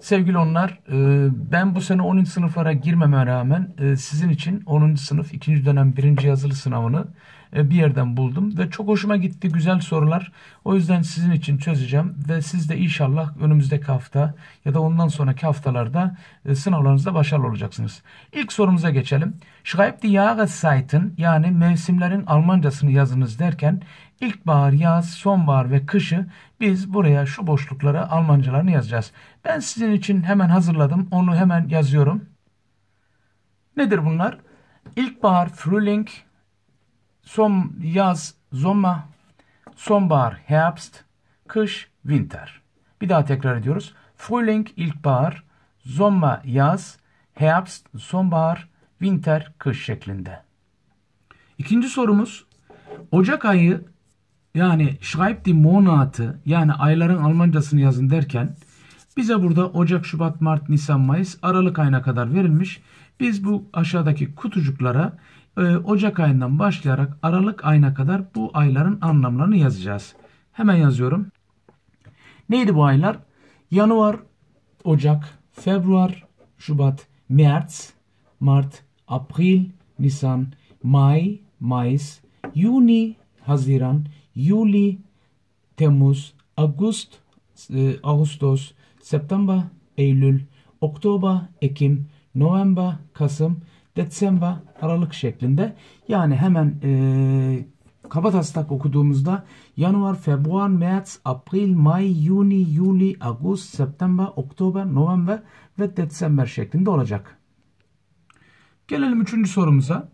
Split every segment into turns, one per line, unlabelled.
Sevgili onlar, e, ben bu sene 10. sınıflara girmeme rağmen e, sizin için 10. sınıf 2. dönem 1. yazılı sınavını e, bir yerden buldum ve çok hoşuma gitti güzel sorular. O yüzden sizin için çözeceğim ve siz de inşallah önümüzdeki hafta ya da ondan sonraki haftalarda sınavlarınızda başarılı olacaksınız. İlk sorumuza geçelim. Schreibt die Jahreszeiten yani mevsimlerin Almancasını yazınız derken İlkbahar, yaz, sonbahar ve kışı biz buraya şu boşluklara Almancalarını yazacağız. Ben sizin için hemen hazırladım. Onu hemen yazıyorum. Nedir bunlar? İlkbahar, Frühling, son, yaz, Sommer, sonbahar, Herbst, kış, Winter. Bir daha tekrar ediyoruz. Frühling, ilkbahar, Sommer, yaz, Herbst, sonbahar, Winter, kış şeklinde. İkinci sorumuz Ocak ayı yani schreibt die Monate yani ayların Almancasını yazın derken bize burada Ocak, Şubat, Mart, Nisan, Mayıs, Aralık ayına kadar verilmiş. Biz bu aşağıdaki kutucuklara e, Ocak ayından başlayarak Aralık ayına kadar bu ayların anlamlarını yazacağız. Hemen yazıyorum. Neydi bu aylar? Januar, Ocak, Februar, Şubat, März, Mart, April, Nisan, May, Mayıs, Juni, Haziran, Juli, Temmuz, August, e, Ağustos, September, Eylül, Oktober, Ekim, November, Kasım, December, Aralık şeklinde. Yani hemen e, kabataslak okuduğumuzda Januar, Februar, März, April, May, Juni, Juli, August, September, Oktober, November ve December şeklinde olacak. Gelelim üçüncü sorumuza.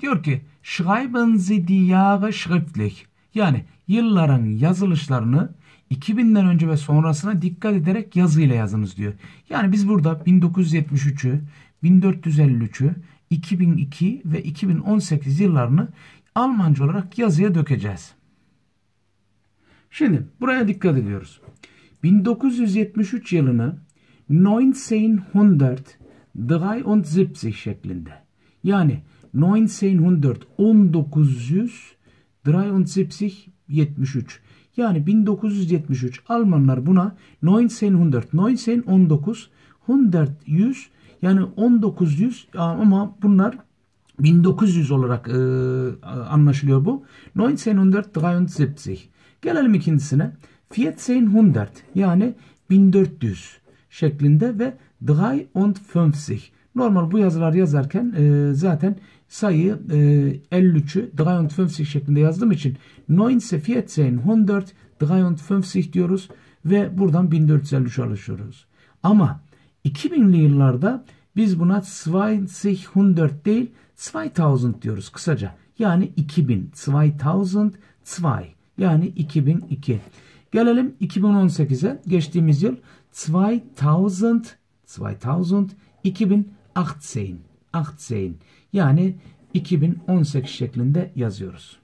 Diyor ki Schreiben Sie die Jahre schriftlich. Yani yılların yazılışlarını 2000'den önce ve sonrasına dikkat ederek yazıyla yazınız diyor. Yani biz burada 1973'ü, 1453'ü, 2002 ve 2018 yıllarını Almanca olarak yazıya dökeceğiz. Şimdi buraya dikkat ediyoruz. 1973 yılını 1973 şeklinde. Yani 1900 1973 73. Yani 1973 Almanlar buna 1900 1919 100 yani 1900 ama bunlar 1900 olarak e, anlaşılıyor bu. 1973. Gelelim ikincisine. 1400 yani 1400 şeklinde ve 53. Normal bu yazılar yazarken e, zaten sayı e, 53'ü 53 şeklinde yazdığım için 1914 53 diyoruz ve buradan 1453 alışıyoruz. Ama 2000'li yıllarda biz buna 200 değil 2000 diyoruz kısaca. Yani 2000, 2002 yani 2002. Gelelim 2018'e geçtiğimiz yıl 2000, 2000, 2018, 18 yani 2018 şeklinde yazıyoruz.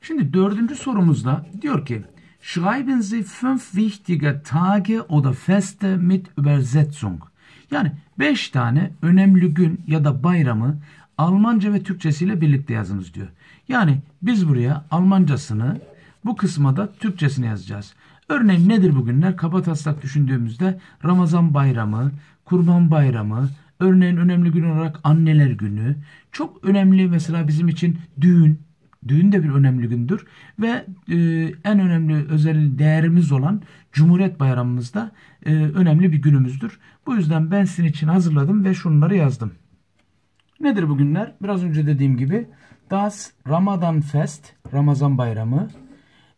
Şimdi dördüncü sorumuzda diyor ki Schreiben Sie fünf wichtige Tage oder Feste mit Übersetzung. Yani beş tane önemli gün ya da bayramı Almanca ve Türkçesiyle birlikte yazınız diyor. Yani biz buraya Almancasını bu kısma da Türkçesini yazacağız. Örneğin nedir bugünler? Kaba taslak düşündüğümüzde Ramazan bayramı, Kurban bayramı, Örneğin önemli gün olarak anneler günü. Çok önemli mesela bizim için düğün. Düğün de bir önemli gündür. Ve e, en önemli özel değerimiz olan Cumhuriyet Bayramımız da e, önemli bir günümüzdür. Bu yüzden ben sizin için hazırladım ve şunları yazdım. Nedir bu günler? Biraz önce dediğim gibi Das Ramadan Fest, Ramazan Bayramı,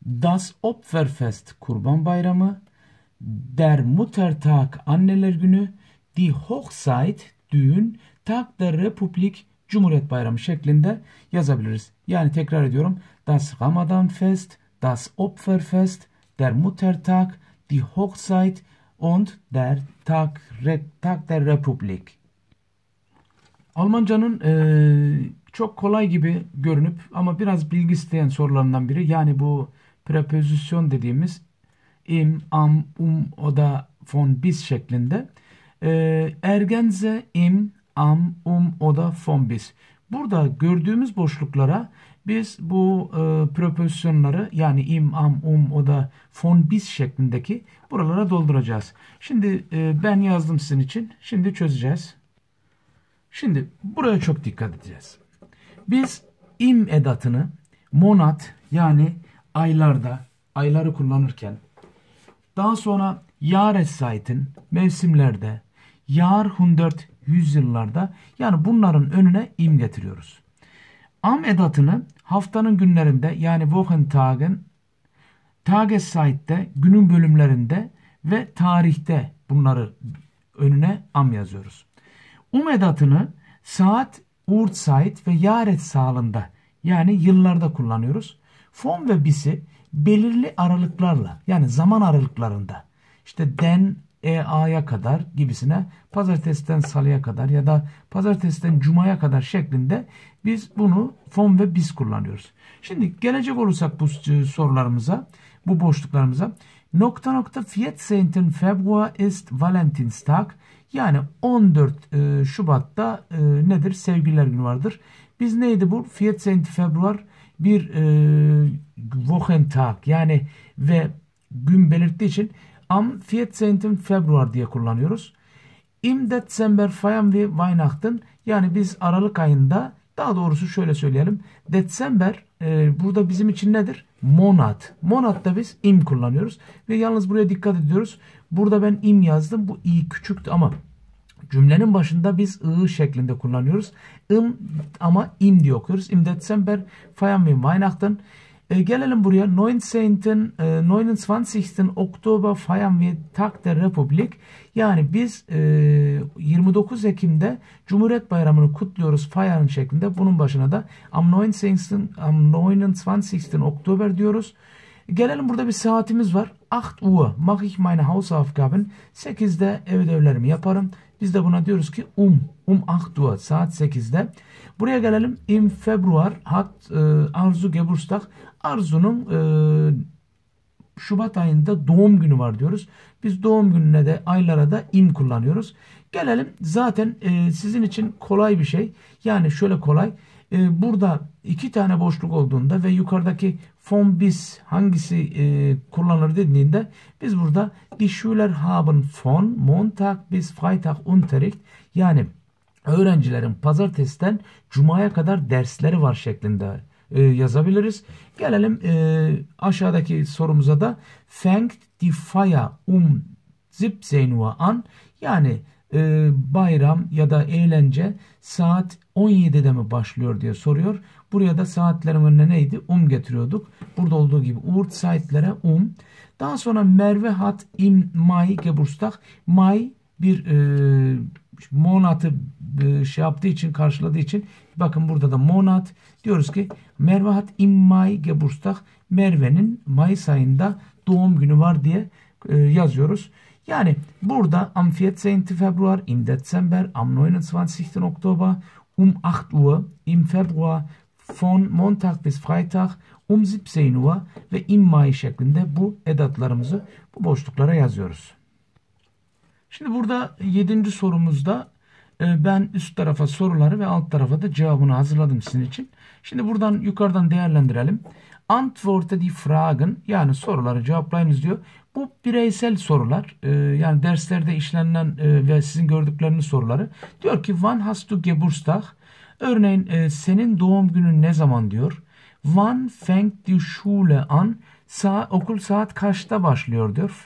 Das Opferfest, Kurban Bayramı, Der Muttertag, Anneler Günü, Die Hochzeit, düğün, Tag der Republik, Cumhuriyet Bayramı şeklinde yazabiliriz. Yani tekrar ediyorum. Das Ramadanfest, das Opferfest, der Muttertag, die Hochzeit und der Tag, Tag der Republik. Almancanın e, çok kolay gibi görünüp ama biraz bilgi isteyen sorularından biri. Yani bu prepozisyon dediğimiz im, am, um, oda, von, bis şeklinde. E, ergenze, im, am, um, oda, von, bis. Burada gördüğümüz boşluklara biz bu e, prepozisyonları yani im, am, um o da von bis şeklindeki buralara dolduracağız. Şimdi e, ben yazdım sizin için. Şimdi çözeceğiz. Şimdi buraya çok dikkat edeceğiz. Biz im edatını monat yani aylarda ayları kullanırken daha sonra Jahreszeitin mevsimlerde yar 100 yüzyıllarda yani bunların önüne im getiriyoruz. Am edatını haftanın günlerinde yani Wochentagen Tageszeit'te günün bölümlerinde ve tarihte bunları önüne am yazıyoruz. Um edatını saat, Uhrzeit ve Yaret sağlığında yani yıllarda kullanıyoruz. Fon ve bisi belirli aralıklarla yani zaman aralıklarında işte den EA'ya kadar gibisine pazartesiden salıya kadar ya da pazartesiden cumaya kadar şeklinde biz bunu fon ve bis kullanıyoruz. Şimdi gelecek olursak bu sorularımıza, bu boşluklarımıza nokta nokta 14. Februar ist Valentinstag yani 14 e, Şubat'ta e, nedir? Sevgililer günü vardır. Biz neydi bu? 14. Februar bir e, Wochentag yani ve gün belirttiği için am 14. Februar diye kullanıyoruz. Im Dezember feiern wir Weihnachten yani biz Aralık ayında daha doğrusu şöyle söyleyelim. Dezember e, burada bizim için nedir? Monat. Monat'ta biz im kullanıyoruz. Ve yalnız buraya dikkat ediyoruz. Burada ben im yazdım. Bu i küçüktü ama cümlenin başında biz ı şeklinde kullanıyoruz. Im ama im diye okuyoruz. Im Dezember feiern wir Weihnachten. E, gelelim buraya. 19. E, 29. Oktober feiern wir Tag der Republik. Yani biz e, 29 Ekim'de Cumhuriyet Bayramı'nı kutluyoruz feiern şeklinde. Bunun başına da am 29. Am 29. Oktober diyoruz. Gelelim burada bir saatimiz var. 8 Uhr mache ich meine Hausaufgaben. 8'de ev ödevlerimi yaparım. Biz de buna diyoruz ki um. Um 8 Uhr saat 8'de. Buraya gelelim. Im Februar hat e, Arzu Geburtstag. Arzu'nun e, Şubat ayında doğum günü var diyoruz. Biz doğum gününe de aylara da im kullanıyoruz. Gelelim zaten e, sizin için kolay bir şey. Yani şöyle kolay. E, burada iki tane boşluk olduğunda ve yukarıdaki von bis hangisi e, kullanılır dediğinde biz burada die Schüler haben von Montag bis Freitag Unterricht yani öğrencilerin pazartesiden cumaya kadar dersleri var şeklinde e, yazabiliriz. Gelelim e, aşağıdaki sorumuza da fängt die Feier um 17 Uhr an yani e, bayram ya da eğlence saat 17'de mi başlıyor diye soruyor. Buraya da saatlerin önüne neydi? Um getiriyorduk. Burada olduğu gibi Uhrzeit'lere um. Daha sonra Merve hat im Mai Geburtstag. May bir e, monatı e, şey yaptığı için karşıladığı için bakın burada da monat diyoruz ki Merve hat im Mai Geburtstag. Merve'nin Mayıs ayında doğum günü var diye e, yazıyoruz. Yani burada am 14. Februar, im Dezember, am 29. Oktober um 8 Uhr, im Februar von Montag bis Freitag um 17 Uhr ve im Mai şeklinde bu edatlarımızı bu boşluklara yazıyoruz. Şimdi burada 7. sorumuzda e, ben üst tarafa soruları ve alt tarafa da cevabını hazırladım sizin için. Şimdi buradan yukarıdan değerlendirelim. Antworte die Fragen yani soruları cevaplayınız diyor. Bu bireysel sorular e, yani derslerde işlenen e, ve sizin gördükleriniz soruları. Diyor ki wann hast du Geburtstag? Örneğin senin doğum günün ne zaman diyor. Wann fängt die Schule an? Sa okul saat kaçta başlıyor diyor.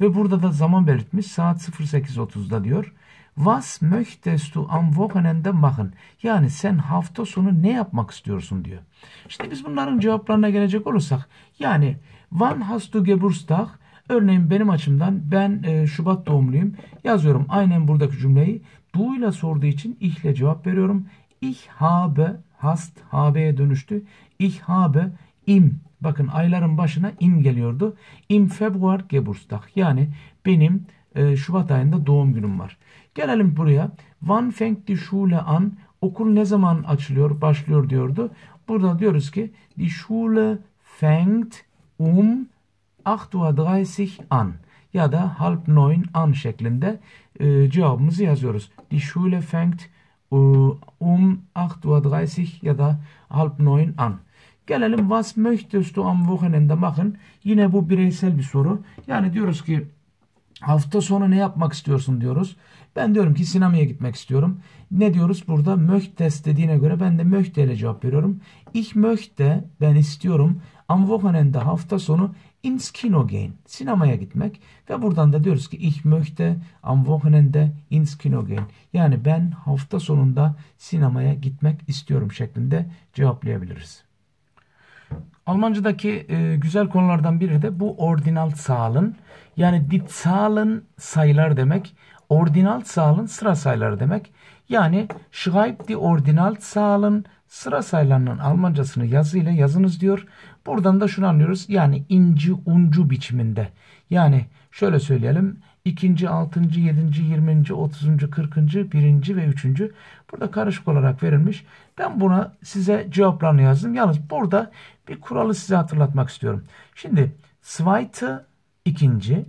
Ve burada da zaman belirtmiş saat 08.30'da diyor. Was möchtest du am Wochenende machen? Yani sen hafta sonu ne yapmak istiyorsun diyor. İşte biz bunların cevaplarına gelecek olursak yani wann hast du Geburtstag? Örneğin benim açımdan ben e, Şubat doğumluyum. Yazıyorum aynen buradaki cümleyi. Du ile sorduğu için ich ile cevap veriyorum. Ich habe hast habe'ye dönüştü. Ich habe im bakın ayların başına im geliyordu. Im Februar Geburtstag yani benim e, Şubat ayında doğum günüm var. Gelelim buraya. Wann fängt die Schule an? Okul ne zaman açılıyor, başlıyor diyordu. Burada diyoruz ki die Schule fängt um 8.30 Uhr an ya da halb neun an şeklinde e, cevabımızı yazıyoruz. Die Schule fängt e, um 8.30 Uhr ya da halb neun an. Gelelim was möchtest du am Wochenende machen? Yine bu bireysel bir soru. Yani diyoruz ki hafta sonu ne yapmak istiyorsun diyoruz. Ben diyorum ki sinemaya gitmek istiyorum. Ne diyoruz burada? Möchtes dediğine göre ben de möchte ile cevap veriyorum. Ich möchte ben istiyorum. Am Wochenende hafta sonu ins Kino gehen. Sinemaya gitmek. Ve buradan da diyoruz ki ich möchte am Wochenende ins Kino gehen. Yani ben hafta sonunda sinemaya gitmek istiyorum şeklinde cevaplayabiliriz. Almancadaki e, güzel konulardan biri de bu ordinal sağlın. Yani die Zahlen sayılar demek. Ordinal sağlın sıra sayıları demek. Yani schreib die ordinal sağlın sıra sayılarının Almancasını yazıyla yazınız diyor. Buradan da şunu anlıyoruz. Yani inci uncu biçiminde. Yani şöyle söyleyelim. İkinci, altıncı, yedinci, yirminci, otuzuncu, kırkıncı, birinci ve üçüncü. Burada karışık olarak verilmiş. Ben buna size cevaplarını yazdım. Yalnız burada bir kuralı size hatırlatmak istiyorum. Şimdi zweite ikinci,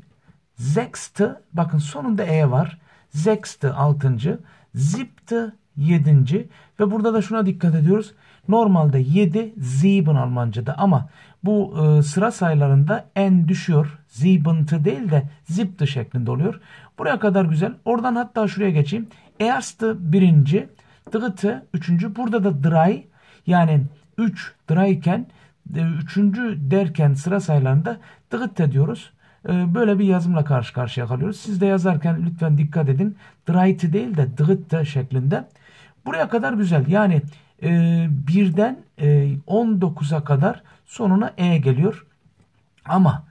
sechste bakın sonunda e var. Sechste altıncı, siebte yedinci ve burada da şuna dikkat ediyoruz. Normalde 7 sieben Almanca'da ama bu e, sıra sayılarında en düşüyor. Siebente değil de siebte şeklinde oluyor. Buraya kadar güzel. Oradan hatta şuraya geçeyim. Erste birinci, dritte üçüncü. Burada da drei yani 3 drei iken e, üçüncü derken sıra sayılarında dritte diyoruz. E, böyle bir yazımla karşı karşıya kalıyoruz. Siz de yazarken lütfen dikkat edin. Dritte değil de dritte şeklinde. Buraya kadar güzel. Yani birden e, 19'a kadar sonuna e geliyor. Ama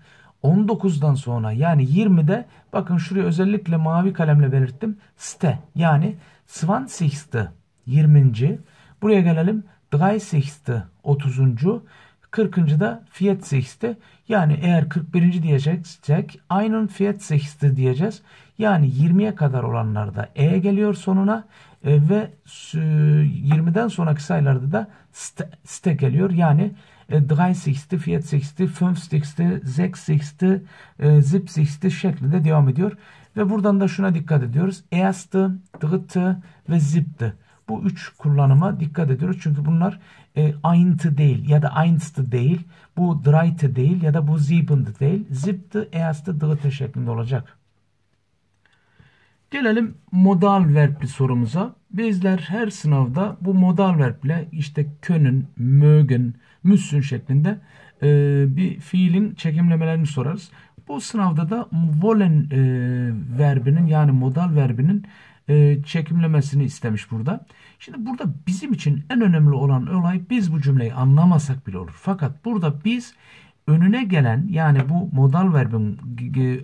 19'dan sonra yani 20'de bakın şuraya özellikle mavi kalemle belirttim. Ste yani 20. 20. Buraya gelelim. 30. 30. 40. da 40. Yani eğer 41. diyeceksek aynı 40. diyeceğiz. Yani 20'ye kadar olanlarda e geliyor sonuna e, ve 20'den sonraki sayılarda da ste, geliyor. Yani e, 30. 40. 50. 60. 70. şeklinde devam ediyor. Ve buradan da şuna dikkat ediyoruz. Erste, dritte ve siebte. Bu üç kullanıma dikkat ediyoruz. Çünkü bunlar e, einte değil ya da einste değil. Bu dreite değil ya da bu siebente değil. Siebte, erste, dritte şeklinde olacak. Gelelim modal verbli sorumuza. Bizler her sınavda bu modal verble işte können, mögen, müssen şeklinde e, bir fiilin çekimlemelerini sorarız. Bu sınavda da wollen e, verbinin yani modal verbinin e, çekimlemesini istemiş burada. Şimdi burada bizim için en önemli olan olay biz bu cümleyi anlamasak bile olur. Fakat burada biz önüne gelen yani bu modal verbin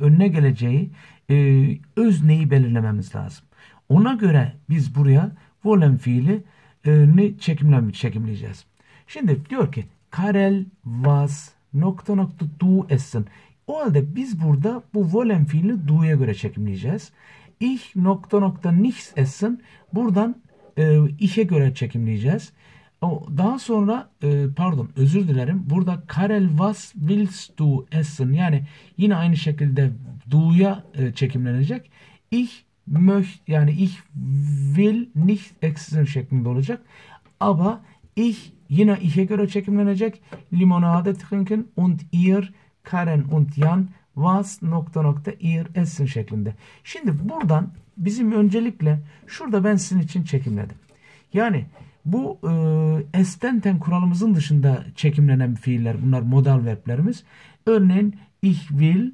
önüne geleceği e, özneyi belirlememiz lazım. Ona göre biz buraya wollen fiili e, ne çekimlem çekimleyeceğiz. Şimdi diyor ki Karel was nokta nokta du essen. O halde biz burada bu wollen fiilini du'ya göre çekimleyeceğiz. Ich nokta nokta nichts essen. Buradan e, işe göre çekimleyeceğiz. Daha sonra e, pardon özür dilerim. Burada Karel was willst du essen? Yani yine aynı şekilde du'ya e, çekimlenecek. Ich möchte yani ich will nicht essen şeklinde olacak. Aber ich yine ih'e göre çekimlenecek. Limonade trinken und ihr Karen und Jan was nokta nokta ihr essen şeklinde. Şimdi buradan bizim öncelikle şurada ben sizin için çekimledim. Yani bu e, estenten kuralımızın dışında çekimlenen fiiller bunlar modal verblerimiz. Örneğin ich will,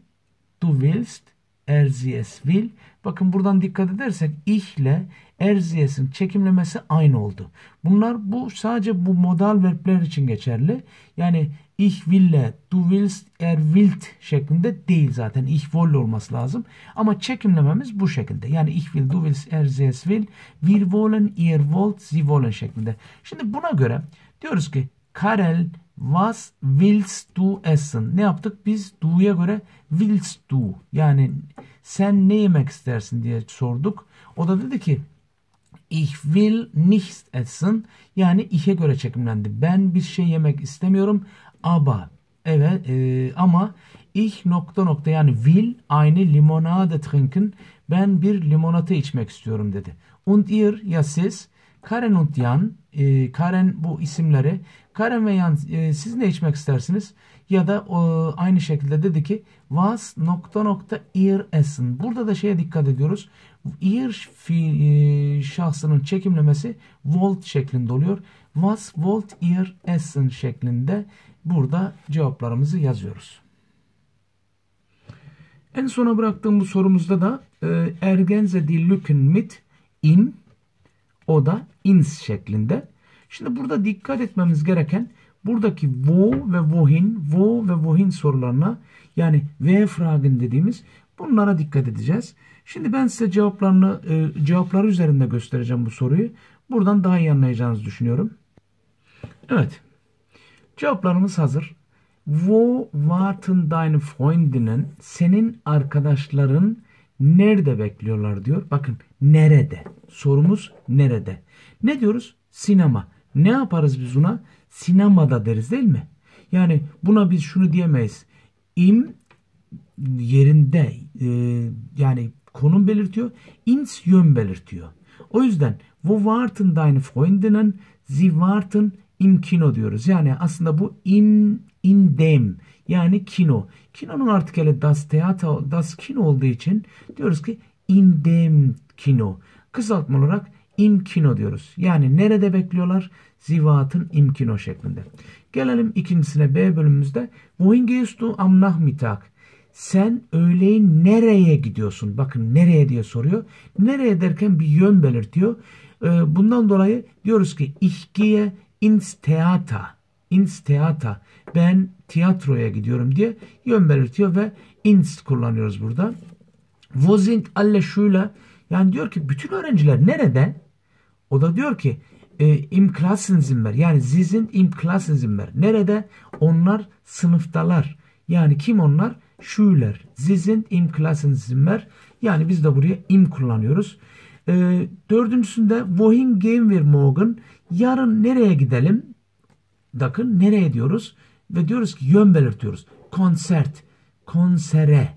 du willst, er sie es will. Bakın buradan dikkat edersek ich ile erziyes'in çekimlemesi aynı oldu. Bunlar bu sadece bu modal verbler için geçerli. Yani ich wille, du willst, er wilt şeklinde değil zaten. Ich will olması lazım. Ama çekimlememiz bu şekilde. Yani ich will, du willst, er sie will, wir wollen, ihr wollt, sie wollen şeklinde. Şimdi buna göre diyoruz ki Karel was willst du essen? Ne yaptık? Biz du'ya göre willst du yani sen ne yemek istersin diye sorduk. O da dedi ki Ich will nichts essen. Yani işe göre çekimlendi. Ben bir şey yemek istemiyorum. Aber evet e, ama ich nokta nokta yani will aynı limonade trinken. Ben bir limonata içmek istiyorum dedi. Und ihr ya siz Karen und Jan, e, Karen bu isimleri. Karen ve Jan e, siz ne içmek istersiniz? Ya da e, aynı şekilde dedi ki was nokta nokta ihr essen. Burada da şeye dikkat ediyoruz. Fi, e, şahsının çekimlemesi volt şeklinde oluyor. Was wollt ihr essen şeklinde burada cevaplarımızı yazıyoruz. En sona bıraktığım bu sorumuzda da e, ergenze die Lücken mit in o da ins şeklinde. Şimdi burada dikkat etmemiz gereken buradaki wo ve wohin, wo ve wohin sorularına yani v fragen dediğimiz bunlara dikkat edeceğiz. Şimdi ben size cevaplarını e, cevapları üzerinde göstereceğim bu soruyu. Buradan daha iyi anlayacağınızı düşünüyorum. Evet. Cevaplarımız hazır. Wo warten deine Freundinnen? Senin arkadaşların nerede bekliyorlar diyor. Bakın nerede? Sorumuz nerede? Ne diyoruz? Sinema. Ne yaparız biz buna? Sinemada deriz değil mi? Yani buna biz şunu diyemeyiz. Im yerinde e, yani konum belirtiyor. Ins yön belirtiyor. O yüzden wo warten deine Freundinnen? Sie warten im Kino diyoruz. Yani aslında bu in in dem yani kino. Kinonun artikeli das Theater, das Kino olduğu için diyoruz ki in dem Kino. Kısaltma olarak im Kino diyoruz. Yani nerede bekliyorlar? Zivatın im Kino şeklinde. Gelelim ikincisine B bölümümüzde. Wohin gehst du am Nachmittag? Sen öğleyin nereye gidiyorsun? Bakın nereye diye soruyor. Nereye derken bir yön belirtiyor. Ee, bundan dolayı diyoruz ki gehe ins Theater. Ins Theater. Ben tiyatroya gidiyorum diye yön belirtiyor ve ins kullanıyoruz burada. Wo sind alle Schüler? Yani diyor ki bütün öğrenciler nerede? O da diyor ki e, im Klassenzimmer yani Sie sind im Klassenzimmer. Nerede? Onlar sınıftalar. Yani kim onlar? Schüler. Sie sind im Klassenzimmer. Yani biz de buraya im kullanıyoruz. E, dördüncüsünde wohin gehen wir morgen? Yarın nereye gidelim? Bakın nereye diyoruz? Ve diyoruz ki yön belirtiyoruz. Konsert, konsere,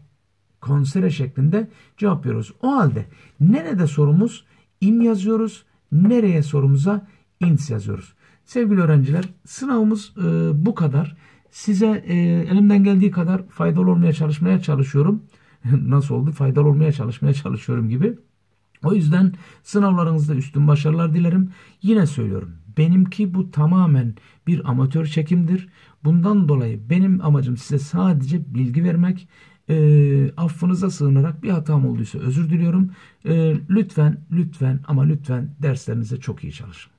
konsere şeklinde cevap veriyoruz. O halde nerede sorumuz? im yazıyoruz. Nereye sorumuza ins yazıyoruz. Sevgili öğrenciler sınavımız e, bu kadar. Size e, elimden geldiği kadar faydalı olmaya çalışmaya çalışıyorum. Nasıl oldu? Faydalı olmaya çalışmaya çalışıyorum gibi. O yüzden sınavlarınızda üstün başarılar dilerim. Yine söylüyorum. Benimki bu tamamen bir amatör çekimdir. Bundan dolayı benim amacım size sadece bilgi vermek. E, affınıza sığınarak bir hatam olduysa özür diliyorum. E, lütfen, lütfen ama lütfen derslerinize çok iyi çalışın.